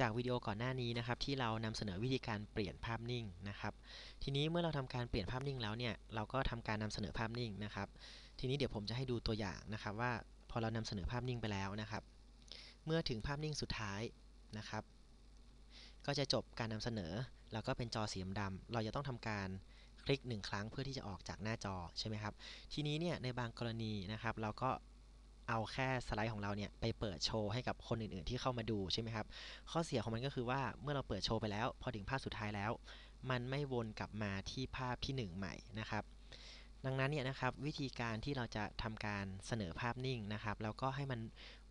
จากวิดีโอก่อนหน้านี้นะครับที่เรานำเสนอวิธีการเปลี่ยนภาพนิ่งนะครับ ทีนี้เมื่อเราทำการเปลี่ยนภาพนิ่งแล้วเนี่ยเราก็ทำการนำเสนอภาพนิ่งนะครับ ทีนี้เดี๋ยวผมจะให้ดูตัวอย่างนะครับ ว่าพอเรานำเสนอภาพนิ่งไปแล้วนะครับ เมื่อถึงภาพนิ่งสุดท้ายนะครับ ก็จะจบการนำเสนอแล้วก็เป็นจอสีดำๆเราจะต้องทำการคลิกหนึ่งครั้งเพื่อที่จะออกจากหน้าจอใช่ไหมครับ ทีนี้เนี่ยในบางกรณีนะครับ เราก็ เอาแค่สไลด์ของเราเนี่ยไปเปิดโชว์ให้กับคนอื่นๆที่เข้ามาดูใช่ไหมครับ ข้อเสียของมันก็คือว่าเมื่อเราเปิดโชว์ไปแล้ว พอถึงภาพสุดท้ายแล้ว มันไม่วนกลับมาที่ภาพที่ 1 ใหม่นะครับ ดังนั้นเนี่ยนะครับวิธีการที่เราจะทำการเสนอภาพนิ่งนะครับแล้วก็ให้มัน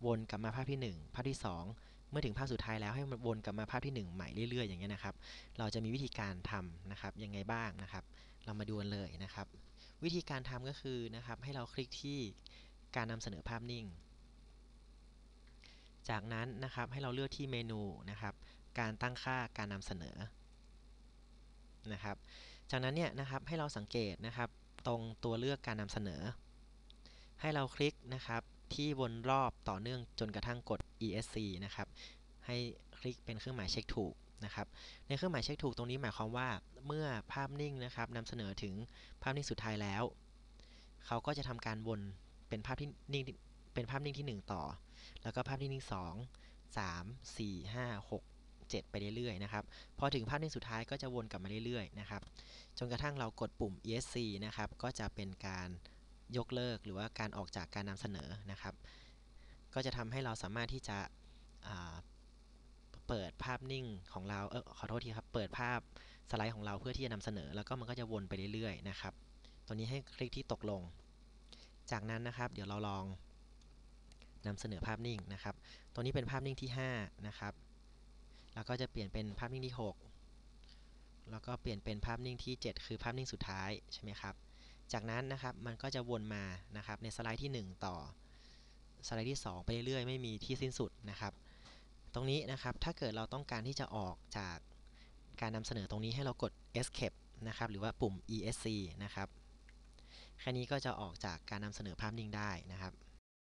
วนกลับมาภาพที่ 1 ภาพที่ 2เมื่อถึงภาพสุดท้ายแล้วให้มันวนกลับมาภาพที่ 1 ใหม่เรื่อยๆ อย่างเงี้ยนะครับ เราจะมีวิธีการทำนะครับยังไงบ้างนะครับ เรามาดูกันเลยนะครับ วิธีการทำก็คือนะครับให้เราคลิกที่ การนำเสนอภาพนิ่ง จากนั้นนะครับให้เราเลือกที่เมนูนะครับ การตั้งค่าการนำเสนอนะครับ จากนั้นเนี่ยนะครับให้เราสังเกตนะครับ ตรงตัวเลือกการนำเสนอ ให้เราคลิกนะครับที่วนรอบต่อเนื่องจนกระทั่งกด esc นะครับ ให้คลิกเป็นเครื่องหมายเช็คถูกนะครับ ในเครื่องหมายเช็คถูกตรงนี้หมายความว่าเมื่อภาพนิ่งนะครับนำเสนอถึงภาพนิ่งสุดท้ายแล้ว เขาก็จะทำการวน เป็นภาพที่นิ่งเป็นภาพนิ่งที่ 1 ต่อ แล้วก็ภาพนิ่งที่2 3 4 5 6 7 ไปเรื่อยๆนะครับ พอถึงภาพนิ่งสุดท้ายก็จะวนกลับมาเรื่อยๆนะครับ จนกระทั่งเรากดปุ่ม esc นะครับ ก็จะเป็นการยกเลิกหรือว่าการออกจากการนำเสนอนะครับ ก็จะทำให้เราสามารถที่จะเปิดภาพนิ่งของเรา เออขอโทษทีครับ เปิดภาพสไลด์ของเราเพื่อที่จะนำเสนอ แล้วก็มันก็จะวนไปเรื่อยๆนะครับ ตัวนี้ให้คลิกที่ตกลง จากนั้นนะครับ เดี๋ยวเราลองนำเสนอภาพนิ่งนะครับ ตัวนี้เป็นภาพนิ่งที่ 5 นะครับ แล้วก็จะเปลี่ยนเป็นภาพนิ่งที่ 6 แล้วก็เปลี่ยนเป็นภาพนิ่งที่ 7 คือภาพนิ่งสุดท้ายใช่ไหมครับ จากนั้นนะครับมันก็จะวนมานะครับในสไลด์ที่ 1 ต่อ สไลด์ที่ 2 ไปเรื่อยๆไม่มีที่สิ้นสุดนะครับ ตรงนี้นะครับถ้าเกิดเราต้องการที่จะออกจากการนำเสนอตรงนี้ให้เรากด escape นะครับหรือว่าปุ่ม esc นะครับ แค่นี้ก็จะออกจากการนำเสนอภาพนิ่งได้นะครับ